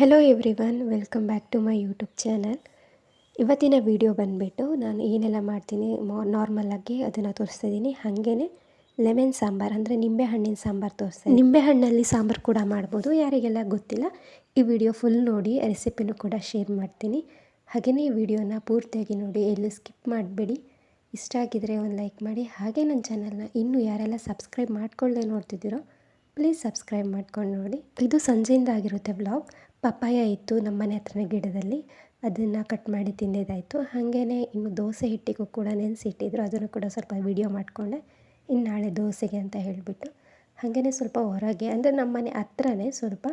Hello everyone welcome back to my YouTube channel ಇವತ್ತಿನ video ಬಂದುಬಿಟ್ಟು ನಾನು ಏನೆಲ್ಲ ಮಾಡ್ತೀನಿ ನಾರ್ಮಲಾಗಿ ಅದನ್ನು ತೋರಿಸ್ತಾ ಇದ್ದೀನಿ ಹಾಗೇ ಲೆಮನ್ ಸಾಂಬಾರು ಅಂದರೆ ನಿಂಬೆಹಣ್ಣಿನ ಸಾಂಬಾರು ನಿಂಬೆ ನಿಂಬೆಹಣ್ಣಲ್ಲಿ ಸಾಂಬಾರು ಕೂಡ ಮಾಡ್ಬೋದು, ಯಾರಿಗೆಲ್ಲ ಗೊತ್ತಿಲ್ಲ, ಈ ವಿಡಿಯೋ ಫುಲ್ ನೋಡಿ ರೆಸಿಪಿನೂ ಕೂಡ ಶೇರ್ ಮಾಡ್ತೀನಿ. ಹಾಗೆಯೇ ಈ ವಿಡಿಯೋನ ಪೂರ್ತಿಯಾಗಿ ನೋಡಿ, ಎಲ್ಲೂ ಸ್ಕಿಪ್ ಮಾಡಬೇಡಿ. ಇಷ್ಟ ಆಗಿದರೆ ಒಂದು ಲೈಕ್ ಮಾಡಿ. ಹಾಗೆ ನನ್ನ ಚಾನಲ್ನ ಇನ್ನೂ ಯಾರೆಲ್ಲ ಸಬ್ಸ್ಕ್ರೈಬ್ ಮಾಡ್ಕೊಳ್ಳದೆ ನೋಡ್ತಿದ್ದೀರೋ ಪ್ಲೀಸ್ ಸಬ್ಸ್ಕ್ರೈಬ್ ಮಾಡ್ಕೊಂಡು ನೋಡಿ. ಇದು ಸಂಜೆಯಿಂದ ಆಗಿರುತ್ತೆ ವ್ಲಾಗ್ ಪಪ್ಪಾಯ ಇತ್ತು ನಮ್ಮ ಮನೆ ಹತ್ರನೇ ಗಿಡದಲ್ಲಿ, ಅದನ್ನು ಕಟ್ ಮಾಡಿ ತಿಂದಿದ್ದಾಯಿತು. ಹಾಗೇ ಇನ್ನು ದೋಸೆ ಹಿಟ್ಟಿಗೂ ಕೂಡ ನೆನೆಸಿಟ್ಟಿದ್ರು. ಅದನ್ನು ಕೂಡ ಸ್ವಲ್ಪ ವಿಡಿಯೋ ಮಾಡಿಕೊಂಡೆ. ಇನ್ನು ನಾಳೆ ದೋಸೆಗೆ ಅಂತ ಹೇಳಿಬಿಟ್ಟು. ಹಾಗೆಯೇ ಸ್ವಲ್ಪ ಹೊರಗೆ, ಅಂದರೆ ನಮ್ಮ ಮನೆ ಹತ್ರನೇ ಸ್ವಲ್ಪ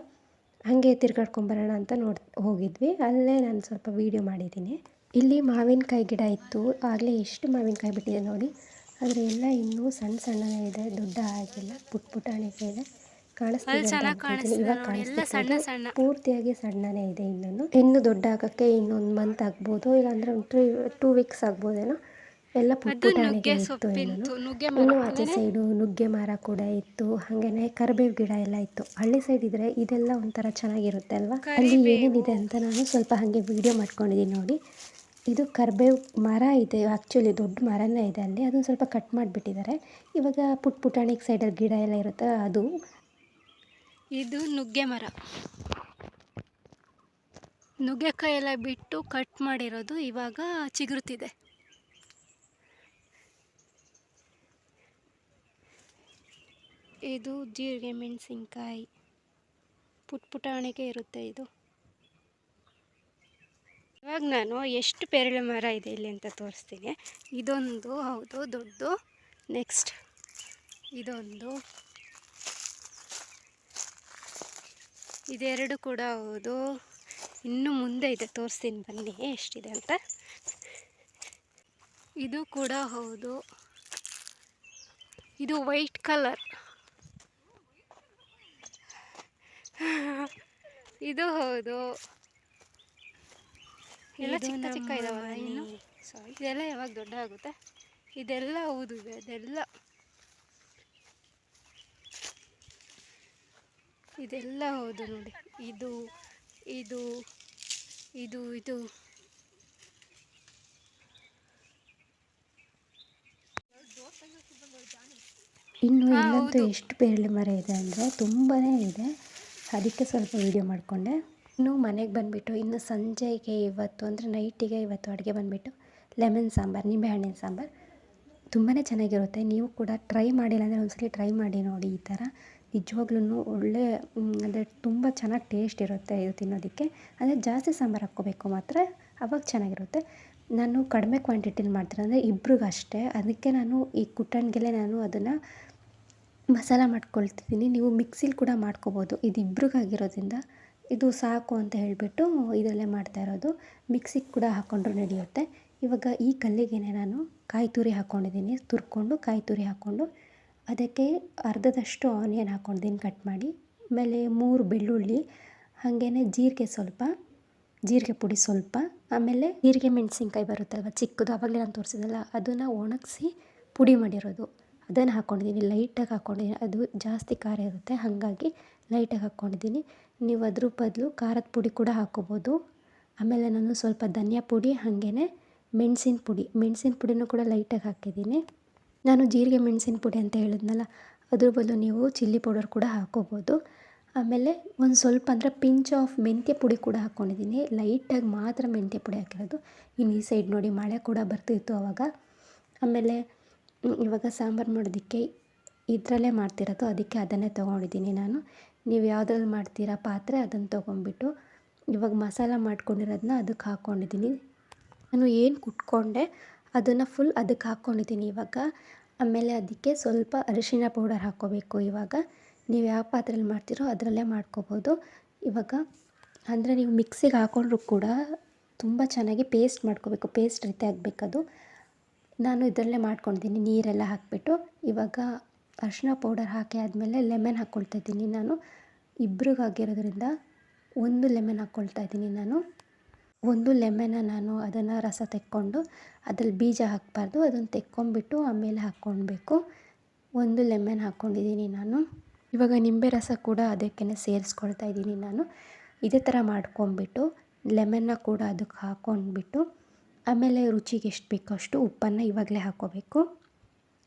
ಹಾಗೆ ತಿರ್ಗಾಡ್ಕೊಂಬರೋಣ ಅಂತ ನೋಡಿ, ಹೋಗಿದ್ವಿ. ಅಲ್ಲೇ ನಾನು ಸ್ವಲ್ಪ ವೀಡಿಯೋ ಮಾಡಿದ್ದೀನಿ. ಇಲ್ಲಿ ಮಾವಿನಕಾಯಿ ಗಿಡ ಇತ್ತು. ಆಗಲೇ ಎಷ್ಟು ಮಾವಿನಕಾಯಿ ಬಿಟ್ಟಿದೆ ನೋಡಿ. ಆದರೆ ಎಲ್ಲ ಇನ್ನೂ ಸಣ್ಣ ಸಣ್ಣನೇ ಇದೆ. ದೊಡ್ಡ ಆಗಿಲ್ಲ. ಪುಟ್ ಪುಟಾಣಿಕೆ ಇದೆ. ಕಾಣಿಸ್ತಿದೆ ಪೂರ್ತಿಯಾಗಿ ಸಣ್ಣನೇ ಇದೆ ಇನ್ನೊಂದು. ಇನ್ನು ದೊಡ್ಡ ಆಗಕ್ಕೆ ಇನ್ನೊಂದು ಮಂತ್ ಆಗ್ಬೋದು. ಇಲ್ಲಾಂದ್ರೆ ಟೂ ಟೂ ವೀಕ್ಸ್ ಆಗ್ಬೋದೇನೋ? ಎಲ್ಲ ಪುಟ್ಟಿಗೆ ಪುಟಾಣಿಗೆ ಇತ್ತು ಇನ್ನೂ ಇನ್ನು ಆಚೆ ಸೈಡು ನುಗ್ಗೆ ಮರ ಕೂಡ ಇತ್ತು. ಹಾಗೇನೆ ಕರಿಬೇವು ಗಿಡ ಎಲ್ಲ ಇತ್ತು. ಹಳ್ಳಿ ಸೈಡ್ ಇದ್ರೆ ಇದೆಲ್ಲ ಒಂಥರ ಚೆನ್ನಾಗಿರುತ್ತೆ ಅಲ್ವಾ? ಅಲ್ಲಿ ಏನೇನಿದೆ ಅಂತ ನಾನು ಸ್ವಲ್ಪ ಹಾಗೆ ವಿಡಿಯೋ ಮಾಡ್ಕೊಂಡಿದ್ದೀನಿ ನೋಡಿ. ಇದು ಕರಿಬೇವು ಮರ ಇದೆ. ಆ್ಯಕ್ಚುಲಿ ದೊಡ್ಡ ಮರನೇ ಇದೆ ಅಲ್ಲಿ. ಅದನ್ನು ಸ್ವಲ್ಪ ಕಟ್ ಮಾಡಿಬಿಟ್ಟಿದ್ದಾರೆ. ಇವಾಗ ಪುಟ್ ಪುಟಾಣಿಗೆ ಸೈಡಲ್ಲಿ ಗಿಡ ಎಲ್ಲ ಇರುತ್ತೆ. ಅದು ಇದು ನುಗ್ಗೆ ಮರ. ನುಗ್ಗೆಕಾಯಿ ಎಲ್ಲ ಬಿಟ್ಟು ಕಟ್ ಮಾಡಿರೋದು ಇವಾಗ ಚಿಗುರುತ್ತಿದೆ ಇದು ಜೀರಿಗೆ ಮೆಣಸಿನ್ಕಾಯಿ. ಪುಟ್ ಪುಟಾಣಿಗೆ ಇರುತ್ತೆ ಇದು. ಇವಾಗ ನಾನು ಎಷ್ಟು ಪೇರಳೆ ಮರ ಇದೆ ಇಲ್ಲಿ ಅಂತ ತೋರಿಸ್ತೀನಿ. ಇದೊಂದು, ಹೌದು ದೊಡ್ಡದು ನೆಕ್ಸ್ಟ್ ಇದೊಂದು ಇದೆರಡು ಕೂಡ ಹೌದು. ಇನ್ನು ಮುಂದೆ ಇದೆ. ತೋರಿಸ್ತೀನಿ ಬನ್ನಿ ಎಷ್ಟಿದೆ ಅಂತ. ಇದು ಕೂಡ ಹೌದು. ಇದು ವೈಟ್ ಕಲರ್. ಇದು ಹೌದು. ಎಲ್ಲ ಚಿಕ್ಕ ಚಿಕ್ಕ ಇದಾವಲ್ಲ ಇನ್ನು? ಇದೆಲ್ಲ ಯಾವಾಗ ದೊಡ್ಡ ಆಗುತ್ತೆ? ಇದೆಲ್ಲ ಹೌದು ಇದೆ. ಅದೆಲ್ಲ ಇದೆಲ್ಲ ಹೌದು ನೋಡಿ. ಇದು ಇದು ಇದು ಇದು. ಇನ್ನು ಇಲ್ಲಂತೂ ಎಷ್ಟು ಪೇರಳೆ ಮರ ಇದೆ ಅಂದರೆ ತುಂಬಾ ಇದೆ. ಅದಕ್ಕೆ ಸ್ವಲ್ಪ ವಿಡಿಯೋ ಮಾಡಿಕೊಂಡೆ. ಇನ್ನು ಮನೆಗೆ ಬಂದುಬಿಟ್ಟು ಇನ್ನು ಸಂಜೆಗೆ ಇವತ್ತು ಅಂದರೆ ನೈಟಿಗೆ ಇವತ್ತು ಅಡುಗೆ ಬಂದುಬಿಟ್ಟು ಲೆಮನ್ ಸಾಂಬಾರು ನಿಂಬೆಹಣ್ಣಿನ ಸಾಂಬಾರು. ತುಂಬಾ ಚೆನ್ನಾಗಿರುತ್ತೆ. ನೀವು ಕೂಡ ಟ್ರೈ ಮಾಡಿಲ್ಲ ಅಂದರೆ ಒಂದ್ಸಲಿ ಟ್ರೈ ಮಾಡಿ ನೋಡಿ ಈ ಥರ ನಿಜವಾಗ್ಲೂ ಒಳ್ಳೆ ಅಂದರೆ ತುಂಬ ಚೆನ್ನಾಗಿ ಟೇಸ್ಟ್ ಇರುತ್ತೆ ಇದು ತಿನ್ನೋದಕ್ಕೆ. ಅಂದರೆ ಜಾಸ್ತಿ ಸಾಂಬಾರು ಹಾಕ್ಕೋಬೇಕು ಮಾತ್ರ, ಅವಾಗ ಚೆನ್ನಾಗಿರುತ್ತೆ. ನಾನು ಕಡಿಮೆ ಕ್ವಾಂಟಿಟಿಲಿ ಮಾಡ್ತೀನಿ, ಅಂದರೆ ಇಬ್ರಿಗಷ್ಟೇ. ಅದಕ್ಕೆ ನಾನು ಈ ಕುಟ್ಟಣಿಗೆಲೆ ನಾನು ಅದನ್ನು ಮಸಾಲ ಮಾಡ್ಕೊಳ್ತಿದ್ದೀನಿ. ನೀವು ಮಿಕ್ಸಿಲಿ ಕೂಡ ಮಾಡ್ಕೋಬೋದು. ಇದು ಇಬ್ರಿಗಾಗಿರೋದ್ರಿಂದ ಇದು ಸಾಕು ಅಂತ ಹೇಳಿಬಿಟ್ಟು ಇದರಲ್ಲೇ ಮಾಡ್ತಾ ಇರೋದು. ಮಿಕ್ಸಿಗೆ ಕೂಡ ಹಾಕ್ಕೊಂಡ್ರು ನಡೆಯುತ್ತೆ. ಇವಾಗ ಈ ಕಲ್ಲಿಗೆ ನಾನು ಕಾಯಿ ತುರಿ ಹಾಕ್ಕೊಂಡಿದ್ದೀನಿ ತುರ್ಕೊಂಡು ಕಾಯಿ ತುರಿ ಹಾಕ್ಕೊಂಡು ಅದಕ್ಕೆ ಅರ್ಧದಷ್ಟು ಆನಿಯನ್ ಹಾಕ್ಕೊಂಡಿದ್ದೀನಿ ಕಟ್ ಮಾಡಿ, ಆಮೇಲೆ ಮೂರು ಬೆಳ್ಳುಳ್ಳಿ ಹಾಗೇ ಜೀರಿಗೆ ಸ್ವಲ್ಪ, ಜೀರಿಗೆ ಪುಡಿ ಸ್ವಲ್ಪ, ಆಮೇಲೆ ಜೀರಿಗೆ ಮೆಣಸಿನ್ಕಾಯಿ ಬರುತ್ತಲ್ವ ಚಿಕ್ಕದು ಆವಾಗಲೇ ನಾನು ತೋರಿಸಿದಲ್ಲ ಅದನ್ನು ಒಣಗಿಸಿ ಪುಡಿ ಮಾಡಿರೋದು. ಅದನ್ನು ಹಾಕ್ಕೊಂಡಿದ್ದೀನಿ ಲೈಟಾಗಿ ಹಾಕ್ಕೊಂಡಿದ್ದೀನಿ ಅದು ಜಾಸ್ತಿ ಖಾರ ಇರುತ್ತೆ, ಹಾಗಾಗಿ ಲೈಟಾಗಿ ಹಾಕ್ಕೊಂಡಿದ್ದೀನಿ ನೀವು ಅದ್ರ ಬದಲು ಖಾರದ ಪುಡಿ ಕೂಡ ಹಾಕ್ಕೋಬೋದು ಆಮೇಲೆ ನಾನು ಸ್ವಲ್ಪ ಧನಿಯಾ ಪುಡಿ ಹಾಗೇ ಮೆಣಸಿನ ಪುಡಿ, ಮೆಣಸಿನ ಪುಡಿನೂ ಕೂಡ ಲೈಟಾಗಿ ಹಾಕಿದ್ದೀನಿ ನಾನು ಜೀರಿಗೆ ಮೆಣಸಿನ ಪುಡಿ ಅಂತ ಹೇಳಿದ್ನಲ್ಲ, ಅದ್ರ ಬದಲು ನೀವು ಚಿಲ್ಲಿ ಪೌಡರ್ ಕೂಡ ಹಾಕ್ಕೋಬೋದು ಆಮೇಲೆ ಒಂದು ಸ್ವಲ್ಪ ಅಂದರೆ ಪಿಂಚ್ ಆಫ್ ಮೆಂತ್ಯ ಪುಡಿ ಕೂಡ ಹಾಕ್ಕೊಂಡಿದ್ದೀನಿ ಲೈಟಾಗಿ ಮಾತ್ರ ಮೆಂತ್ಯ ಪುಡಿ ಹಾಕಿರೋದು. ಇನ್ನು ಈ ಸೈಡ್ ನೋಡಿ ಮಳೆ ಕೂಡ ಬರ್ತಿತ್ತು ಆವಾಗ ಆಮೇಲೆ ಇವಾಗ ಸಾಂಬಾರು ಮಾಡೋದಕ್ಕೆ ಇದರಲ್ಲೇ ಮಾಡ್ತಿರೋದು, ಅದಕ್ಕೆ ಅದನ್ನೇ ತೊಗೊಂಡಿದ್ದೀನಿ ನಾನು. ನೀವು ಯಾವುದ್ರಲ್ಲಿ ಮಾಡ್ತೀರಾ ಪಾತ್ರೆ ಅದನ್ನು ತೊಗೊಂಡ್ಬಿಟ್ಟು, ಇವಾಗ ಮಸಾಲ ಮಾಡ್ಕೊಂಡಿರೋದನ್ನ ಅದಕ್ಕೆ ಹಾಕ್ಕೊಂಡಿದ್ದೀನಿ ನಾನು ಏನು ಕುಟ್ಕೊಂಡೆ ಅದನ್ನು ಫುಲ್ ಅದಕ್ಕೆ ಹಾಕ್ಕೊಂಡಿದ್ದೀನಿ ಇವಾಗ. ಆಮೇಲೆ ಅದಕ್ಕೆ ಸ್ವಲ್ಪ ಅರಿಶಿನ ಪೌಡರ್ ಹಾಕ್ಕೋಬೇಕು ಇವಾಗ. ನೀವು ಯಾವ ಪಾತ್ರೆಯಲ್ಲಿ ಮಾಡ್ತೀರೋ ಅದರಲ್ಲೇ ಮಾಡ್ಕೋಬೋದು. ಇವಾಗ ಅಂದರೆ ನೀವು ಮಿಕ್ಸಿಗೆ ಹಾಕ್ಕೊಂಡ್ರೂ ಕೂಡ ತುಂಬ ಚೆನ್ನಾಗಿ ಪೇಸ್ಟ್ ಮಾಡ್ಕೋಬೇಕು ಪೇಸ್ಟ್ ರೀತಿ ಆಗಬೇಕದು ನಾನು ಇದರಲ್ಲೇ ಮಾಡ್ಕೊಂಡಿದ್ದೀನಿ ನೀರೆಲ್ಲ ಹಾಕಿಬಿಟ್ಟು. ಇವಾಗ ಅರಿಶಿನ ಪೌಡರ್ ಹಾಕಿ ಆದಮೇಲೆ ಲೆಮನ್ ಹಾಕ್ಕೊಳ್ತಾ ಇದ್ದೀನಿ ನಾನು. ಇಬ್ರಿಗಾಗಿರೋದ್ರಿಂದ ಒಂದು ಲೆಮನ್ ಹಾಕ್ಕೊಳ್ತಾ ಇದ್ದೀನಿ ನಾನು. ಒಂದು ಲೆಮನ್ನ ನಾನು ಅದನ್ನು ರಸ ತೆಕ್ಕೊಂಡು ಅದ್ರಲ್ಲಿ ಬೀಜ ಹಾಕಬಾರ್ದು, ಅದನ್ನು ತೆಕ್ಕೊಂಬಿಟ್ಟು ಆಮೇಲೆ ಹಾಕ್ಕೊಳ್ಬೇಕು. ಒಂದು ಲೆಮನ್ ಹಾಕ್ಕೊಂಡಿದ್ದೀನಿ ನಾನು. ಇವಾಗ ನಿಂಬೆ ರಸ ಕೂಡ ಅದಕ್ಕೇ ಸೇರಿಸ್ಕೊಳ್ತಾ ಇದ್ದೀನಿ ನಾನು. ಇದೇ ಥರ ಮಾಡ್ಕೊಂಬಿಟ್ಟು ಲೆಮನ್ನ ಕೂಡ ಅದಕ್ಕೆ ಹಾಕ್ಕೊಂಡ್ಬಿಟ್ಟು ಆಮೇಲೆ ರುಚಿಗೆ ಎಷ್ಟು ಬೇಕೋ ಅಷ್ಟು ಉಪ್ಪನ್ನು ಇವಾಗಲೇ ಹಾಕ್ಕೋಬೇಕು.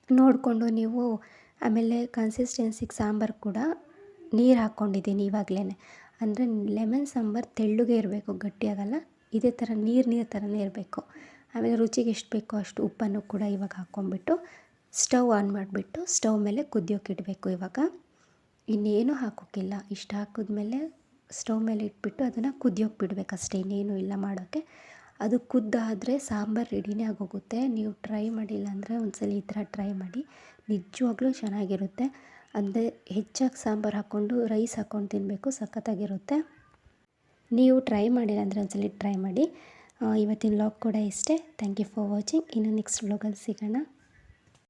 ನೋಡಿಕೊಂಡು ನೀವು ಆಮೇಲೆ ಕನ್ಸಿಸ್ಟೆನ್ಸಿಗೆ ಸಾಂಬಾರು ಕೂಡ ನೀರು ಹಾಕ್ಕೊಂಡಿದ್ದೀನಿ ಇವಾಗಲೇ ಅಂದರೆ ಲೆಮನ್ ಸಾಂಬಾರು ತೆಳ್ಳಗೆ ಇರಬೇಕು, ಗಟ್ಟಿಯಾಗಲ್ಲ. ಇದೇ ಥರ ನೀರು ನೀರು ಥರನೇ ಇರಬೇಕು. ಆಮೇಲೆ ರುಚಿಗೆ ಎಷ್ಟು ಬೇಕೋ ಅಷ್ಟು ಉಪ್ಪನ್ನು ಕೂಡ ಇವಾಗ ಹಾಕ್ಕೊಂಬಿಟ್ಟು ಸ್ಟವ್ ಆನ್ ಮಾಡಿಬಿಟ್ಟು ಸ್ಟವ್ ಮೇಲೆ ಕುದಿಯೋಕೆ ಇಡಬೇಕು ಇವಾಗ. ಇನ್ನೇನು ಹಾಕೋಕ್ಕಿಲ್ಲ. ಇಷ್ಟು ಹಾಕಿದ್ಮೇಲೆ ಸ್ಟವ್ ಮೇಲೆ ಇಟ್ಬಿಟ್ಟು ಅದನ್ನು ಕುದಿಯೋಕೆ ಬಿಡಬೇಕು ಅಷ್ಟೇ, ಇನ್ನೇನು ಇಲ್ಲ ಮಾಡೋಕ್ಕೆ ಅದು ಕುದ್ದಾದರೆ ಸಾಂಬಾರು ರೆಡಿನೇ ಆಗೋಗುತ್ತೆ. ನೀವು ಟ್ರೈ ಮಾಡಿಲ್ಲ ಅಂದರೆ ಒಂದ್ಸಲ ಈ ಥರ ಟ್ರೈ ಮಾಡಿ. ನಿಜವಾಗ್ಲೂ ಚೆನ್ನಾಗಿರುತ್ತೆ. ಅಂದರೆ ಹೆಚ್ಚಾಗಿ ಸಾಂಬಾರು ಹಾಕ್ಕೊಂಡು ರೈಸ್ ಹಾಕ್ಕೊಂಡು ತಿನ್ನಬೇಕು ಸಖತ್ತಾಗಿರುತ್ತೆ. ನೀವು ಟ್ರೈ ಮಾಡಿಲ್ಲ ಅಂದರೆ ಒಂದ್ಸಲ ಟ್ರೈ ಮಾಡಿ. ಇವತ್ತಿನ ಲಾಗ್ ಕೂಡ ಇಷ್ಟೇ. ಥ್ಯಾಂಕ್ ಯು ಫಾರ್ ವಾಚಿಂಗ್ ಇನ್ನು ನೆಕ್ಸ್ಟ್ ವ್ಲಾಗಲ್ಲಿ ಸಿಗೋಣ.